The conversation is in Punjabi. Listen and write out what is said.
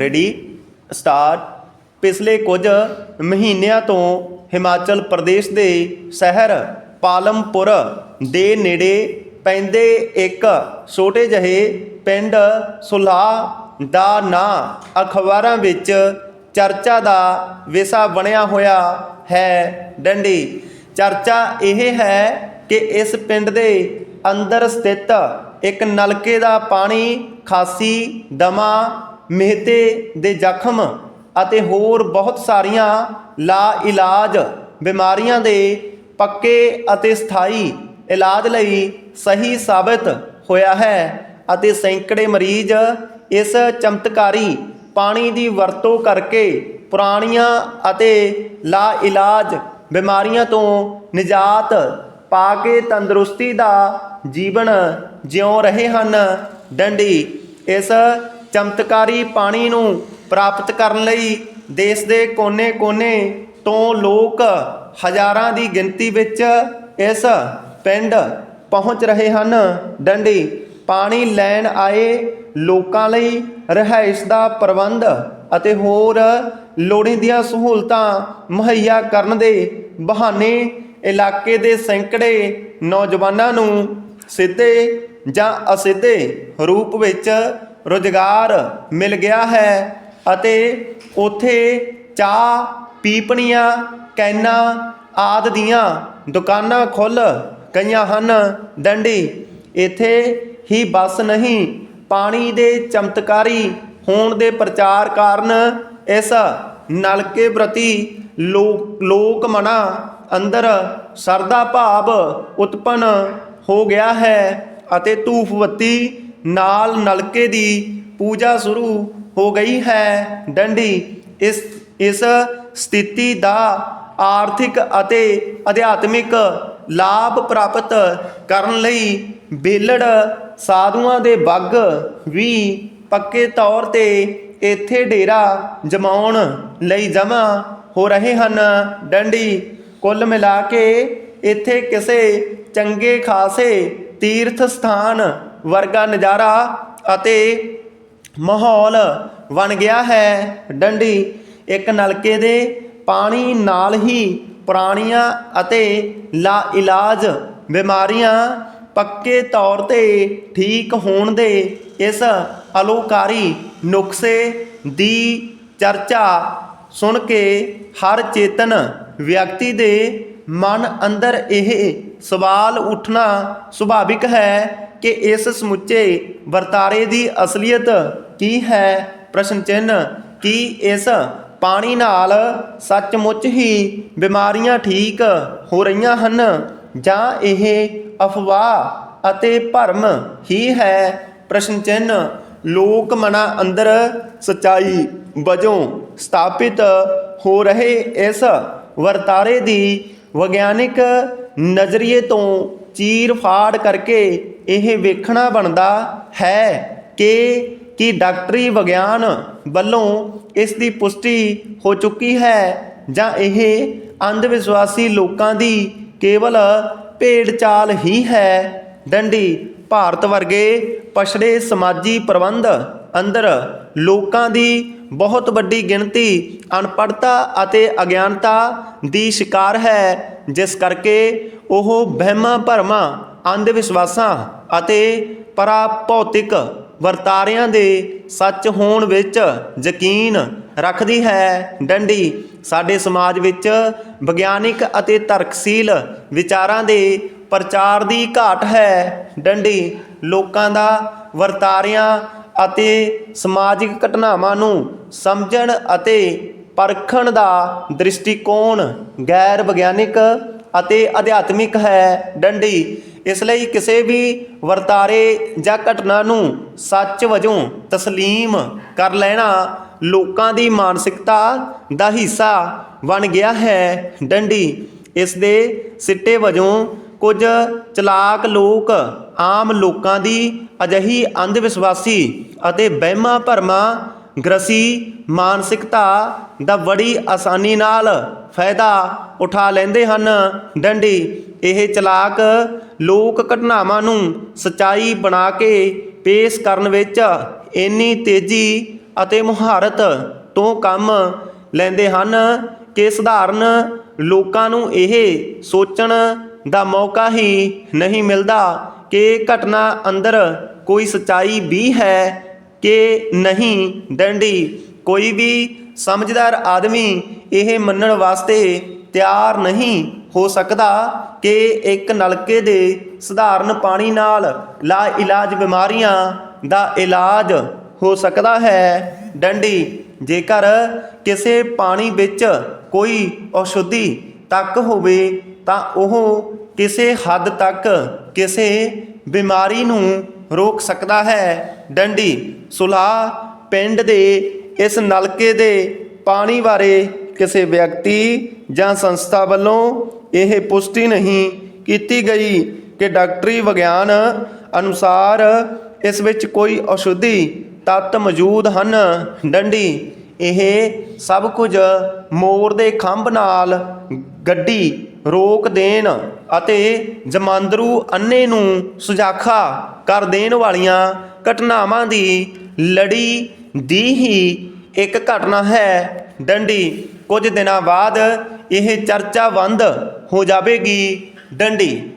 ਰੈਡੀ? ਸਟਾਰਟ। ਪਿਛਲੇ ਕੁਝ ਮਹੀਨਿਆਂ ਤੋਂ ਹਿਮਾਚਲ ਪ੍ਰਦੇਸ਼ ਦੇ ਸ਼ਹਿਰ ਪਾਲਮਪੁਰ ਦੇ ਨੇੜੇ ਪੈਂਦੇ ਇੱਕ ਛੋਟੇ ਜਿਹੇ ਪਿੰਡ ਸੁਲਾਹ ਦਾ ਨਾਂ ਅਖਬਾਰਾਂ ਵਿੱਚ ਚਰਚਾ ਦਾ ਵਿਸ਼ਾ ਬਣਿਆ ਹੋਇਆ ਹੈ ਡੰਡੀ। ਚਰਚਾ ਇਹ ਹੈ ਕਿ ਇਸ ਪਿੰਡ ਦੇ ਅੰਦਰ ਸਥਿਤ ਇੱਕ ਨਲਕੇ ਦਾ ਪਾਣੀ, ਖਾਸੀ, ਦਮਾ ਮਿਹਤੇ ਦੇ ਜ਼ਖਮ ਅਤੇ ਹੋਰ ਬਹੁਤ ਸਾਰੀਆਂ ਲਾ ਇਲਾਜ ਬਿਮਾਰੀਆਂ ਦੇ ਪੱਕੇ ਅਤੇ ਸਥਾਈ ਇਲਾਜ ਲਈ ਸਹੀ ਸਾਬਤ ਹੋਇਆ ਹੈ ਅਤੇ ਸੈਂਕੜੇ ਮਰੀਜ਼ ਇਸ ਚਮਤਕਾਰੀ ਪਾਣੀ ਦੀ ਵਰਤੋਂ ਕਰਕੇ ਪੁਰਾਣੀਆਂ ਅਤੇ ਲਾ ਇਲਾਜ ਬਿਮਾਰੀਆਂ ਤੋਂ ਨਿਜਾਤ ਪਾ ਕੇ ਤੰਦਰੁਸਤੀ ਦਾ ਜੀਵਨ ਜਿਉ ਰਹੇ ਹਨ। ਡੰਡੀ, ਇਸ ਚਮਤਕਾਰੀ ਪਾਣੀ ਨੂੰ ਪ੍ਰਾਪਤ ਕਰਨ ਲਈ ਦੇਸ਼ ਦੇ ਕੋਨੇ-ਕੋਨੇ ਤੋਂ ਲੋਕ ਹਜ਼ਾਰਾਂ ਦੀ ਗਿਣਤੀ ਵਿੱਚ ਇਸ ਪਿੰਡ ਪਹੁੰਚ ਰਹੇ ਹਨ। ਡੰਡੀ, ਪਾਣੀ ਲੈਣ ਆਏ ਲੋਕਾਂ ਲਈ ਰਿਹਾਇਸ਼ ਦਾ ਪ੍ਰਬੰਧ ਅਤੇ ਹੋਰ ਲੋੜੀਂਦੀਆਂ ਸਹੂਲਤਾਂ ਮੁਹੱਈਆ ਕਰਨ ਦੇ ਬਹਾਨੇ ਇਲਾਕੇ ਦੇ ਸੈਂਕੜੇ ਨੌਜਵਾਨਾਂ ਨੂੰ ਸਿੱਧੇ ਜਾਂ ਅਸਿੱਧੇ ਰੂਪ ਵਿੱਚ ਰੁਜ਼ਗਾਰ ਮਿਲ ਗਿਆ ਹੈ ਅਤੇ ਉਥੇ ਚਾਹ ਪੀਪਣੀਆਂ, ਕੈਨਾਂ ਆਦਿ ਦੀਆਂ ਦੁਕਾਨਾਂ ਖੁੱਲ ਗਈਆਂ ਹਨ। ਡੰਡੀ ਇੱਥੇ ਹੀ ਬਸ ਨਹੀਂ, ਪਾਣੀ ਦੇ ਚਮਤਕਾਰੀ ਹੋਣ ਦੇ ਪ੍ਰਚਾਰ ਕਾਰਨ ਇਸ ਨਲਕੇ ਪ੍ਰਤੀ ਲੋਕ ਲੋਕ ਮਨਾ ਅੰਦਰ ਸਰਦਾ ਭਾਵ ਉਤਪਨ ਹੋ ਗਿਆ ਹੈ ਅਤੇ ਧੂਫ ਬੱਤੀ ਨਾਲ ਨਲਕੇ ਦੀ ਪੂਜਾ ਸ਼ੁਰੂ ਹੋ ਗਈ ਹੈ। ਡੰਡੀ, ਇਸ ਇਸ ਸਥਿਤੀ ਦਾ ਆਰਥਿਕ ਅਤੇ ਅਧਿਆਤਮਿਕ ਲਾਭ ਪ੍ਰਾਪਤ ਕਰਨ ਲਈ ਬੇਲੜ ਸਾਧੂਆਂ ਦੇ ਬੱਗ ਵੀ ਪੱਕੇ ਤੌਰ ਤੇ ਇੱਥੇ ਡੇਰਾ ਜਮਾਉਣ ਲਈ ਜਮ੍ਹਾਂ ਹੋ ਰਹੇ ਹਨ। ਡੰਡੀ, ਕੁੱਲ ਮਿਲਾ ਕੇ ਇੱਥੇ ਕਿਸੇ ਚੰਗੇ ਖਾਸੇ ਤੀਰਥ ਸਥਾਨ ਵਰਗਾ ਨਜ਼ਾਰਾ ਅਤੇ ਮਾਹੌਲ ਬਣ ਗਿਆ ਹੈ। ਡੰਡੀ ਇੱਕ ਨਲਕੇ ਦੇ ਪਾਣੀ ਨਾਲ ਹੀ ਪੁਰਾਣੀਆਂ ਅਤੇ ਲਾ ਇਲਾਜ ਬਿਮਾਰੀਆਂ ਪੱਕੇ ਤੌਰ ਤੇ ਠੀਕ ਹੋਣ ਦੇ ਇਸ ਅਲੋਕਾਰੀ ਨੁਕਸੇ ਦੀ ਚਰਚਾ ਸੁਣ ਕੇ ਹਰ ਚੇਤਨ ਵਿਅਕਤੀ ਦੇ ਮਨ ਅੰਦਰ ਇਹ ਸਵਾਲ ਉੱਠਣਾ ਸੁਭਾਵਿਕ ਹੈ ਕਿ ਇਸ ਸਮੁੱਚੇ ਵਰਤਾਰੇ ਦੀ ਅਸਲੀਅਤ ਕੀ ਹੈ? ਪ੍ਰਸ਼ਨ ਚਿੰਨ ਕੀ ਇਸ ਪਾਣੀ ਨਾਲ ਸੱਚਮੁੱਚ ਹੀ ਬਿਮਾਰੀਆਂ ਠੀਕ ਹੋ ਰਹੀਆਂ ਹਨ? ਜਾਂ ਇਹ ਅਫਵਾਹ ਅਤੇ ਭਰਮ ਹੀ ਹੈ? ਪ੍ਰਸ਼ਨ ਚਿੰਨ ਲੋਕ ਮਨਾਂ ਅੰਦਰ ਸਚਾਈ ਵਜੋਂ ਸਥਾਪਿਤ ਹੋ ਰਹੇ ਇਸ ਵਰਤਾਰੇ ਦੀ ਵਿਗਿਆਨਿਕ ਨਜ਼ਰੀਏ ਤੋਂ ਚੀਰ ਫਾੜ ਕਰਕੇ ਇਹ ਵੇਖਣਾ ਬਣਦਾ ਹੈ ਕਿ ਕੀ ਡਾਕਟਰੀ ਵਿਗਿਆਨ ਵੱਲੋਂ ਇਸ ਦੀ ਪੁਸ਼ਟੀ ਹੋ ਚੁੱਕੀ ਹੈ ਜਾਂ ਇਹ ਅੰਧ ਵਿਸ਼ਵਾਸੀ ਲੋਕਾਂ ਦੀ ਕੇਵਲ ਭੇਡ ਚਾਲ ਹੀ ਹੈ? ਡੰਡੀ, ਭਾਰਤ ਵਰਗੇ ਪਛੜੇ ਸਮਾਜੀ ਪ੍ਰਬੰਧ ਅੰਦਰ ਲੋਕਾਂ ਦੀ ਬਹੁਤ ਵੱਡੀ ਗਿਣਤੀ ਅਨਪੜਤਾ ਅਤੇ ਅਗਿਆਨਤਾ ਦੀ ਸ਼ਿਕਾਰ ਹੈ, ਜਿਸ ਕਰਕੇ ਉਹ ਵਹਿਮਾਂ ਭਰਮਾਂ ਅੰਧ ਵਿਸ਼ਵਾਸਾਂ ਅਤੇ ਪਰਾ ਭੌਤਿਕ ਵਰਤਾਰਿਆਂ ਦੇ ਸੱਚ ਹੋਣ ਵਿੱਚ ਯਕੀਨ ਰੱਖਦੀ ਹੈ। ਡੰਡੀ, ਸਾਡੇ ਸਮਾਜ ਵਿੱਚ ਵਿਗਿਆਨਿਕ ਅਤੇ ਤਰਕਸ਼ੀਲ ਵਿਚਾਰਾਂ ਦੇ ਪ੍ਰਚਾਰ ਦੀ ਘਾਟ ਹੈ। ਡੰਡੀ, ਲੋਕਾਂ ਦਾ ਵਰਤਾਰਿਆਂ ਅਤੇ ਸਮਾਜਿਕ ਘਟਨਾਵਾਂ ਨੂੰ ਸਮਝਣ ਅਤੇ ਪਰਖਣ ਦਾ ਦ੍ਰਿਸ਼ਟੀਕੋਣ ਗੈਰ ਵਿਗਿਆਨਿਕ ਅਤੇ ਅਧਿਆਤਮਿਕ ਹੈ ਡੰਡੀ ਇਸ ਲਈ ਕਿਸੇ ਵੀ ਵਰਤਾਰੇ ਜਾਂ ਘਟਨਾ ਨੂੰ ਸੱਚ ਵਜੋਂ تسلیم ਕਰ ਲੈਣਾ ਲੋਕਾਂ ਦੀ ਮਾਨਸਿਕਤਾ ਦਾ ਹਿੱਸਾ ਬਣ ਗਿਆ ਹੈ ਡੰਡੀ ਇਸ ਦੇ ਸਿੱਟੇ ਵਜੋਂ ਕੁਝ ਚਲਾਕ ਲੋਕ ਆਮ ਲੋਕਾਂ ਦੀ ਅਜਹੀ ਅੰਧ ਵਿਸ਼ਵਾਸੀ ਅਤੇ ਵਹਿਮਾਂ ਭਰਮਾਂ ਗ੍ਰਸੀ ਮਾਨਸਿਕਤਾ ਦਾ ਬੜੀ ਆਸਾਨੀ ਨਾਲ ਫਾਇਦਾ ਉਠਾ ਲੈਂਦੇ ਹਨ। ਡੰਡੀ, ਇਹ ਚਲਾਕ ਲੋਕ ਘਟਨਾਵਾਂ ਨੂੰ ਸਚਾਈ ਬਣਾ ਕੇ ਪੇਸ਼ ਕਰਨ ਵਿੱਚ ਇੰਨੀ ਤੇਜ਼ੀ ਅਤੇ ਮੁਹਾਰਤ ਤੋਂ ਕੰਮ ਲੈਂਦੇ ਹਨ ਕਿ ਸਧਾਰਨ ਲੋਕਾਂ ਨੂੰ ਇਹ ਸੋਚਣ ਦਾ ਮੌਕਾ ਹੀ ਨਹੀਂ ਮਿਲਦਾ ਕਿ ਘਟਨਾ ਅੰਦਰ ਕੋਈ ਸਚਾਈ ਵੀ ਹੈ ਕਿ ਨਹੀਂ। ਡੰਡੀ, ਕੋਈ ਵੀ ਸਮਝਦਾਰ ਆਦਮੀ ਇਹ ਮੰਨਣ ਵਾਸਤੇ ਤਿਆਰ ਨਹੀਂ ਹੋ ਸਕਦਾ ਕਿ ਇੱਕ ਨਲਕੇ ਦੇ ਸਧਾਰਨ ਪਾਣੀ ਨਾਲ ਲਾ ਇਲਾਜ ਬਿਮਾਰੀਆਂ ਦਾ ਇਲਾਜ ਹੋ ਸਕਦਾ ਹੈ। ਡੰਡੀ, ਜੇਕਰ ਕਿਸੇ ਪਾਣੀ ਵਿੱਚ ਕੋਈ ਔਸ਼ਧੀ ਤੱਕ ਹੋਵੇ ਤਾਂ ਉਹ ਕਿਸੇ ਹੱਦ ਤੱਕ ਕਿਸੇ ਬਿਮਾਰੀ ਨੂੰ ਰੋਕ ਸਕਦਾ ਹੈ। ਡੰਡੀ, ਸੁਲਾਹ ਪਿੰਡ ਦੇ ਇਸ ਨਲਕੇ ਦੇ ਪਾਣੀ ਬਾਰੇ ਕਿਸੇ ਵਿਅਕਤੀ ਜਾਂ ਸੰਸਥਾ ਵੱਲੋਂ ਇਹ ਪੁਸ਼ਟੀ ਨਹੀਂ ਕੀਤੀ ਗਈ ਕਿ ਡਾਕਟਰੀ ਵਿਗਿਆਨ ਅਨੁਸਾਰ ਇਸ ਵਿੱਚ ਕੋਈ ਔਸ਼ਧੀ ਤੱਤ ਮੌਜੂਦ ਹਨ। ਡੰਡੀ, ਇਹ ਸਭ ਕੁਝ ਮੋਰ ਦੇ ਖੰਭ ਨਾਲ ਗੱਡੀ ਰੋਕ ਦੇਣ ਅਤੇ ਜਮਾਂਦਰੂ ਅੰਨੇ ਨੂੰ ਸੁਜਾਖਾ ਕਰ ਦੇਣ ਵਾਲੀਆਂ ਘਟਨਾਵਾਂ ਦੀ ਲੜੀ ਦੀ ਹੀ ਇੱਕ ਘਟਨਾ ਹੈ। ਡੰਡੀ, ਕੁਝ ਦਿਨਾਂ ਬਾਅਦ ਇਹ ਚਰਚਾ ਬੰਦ ਹੋ ਜਾਵੇਗੀ। ਡੰਡੀ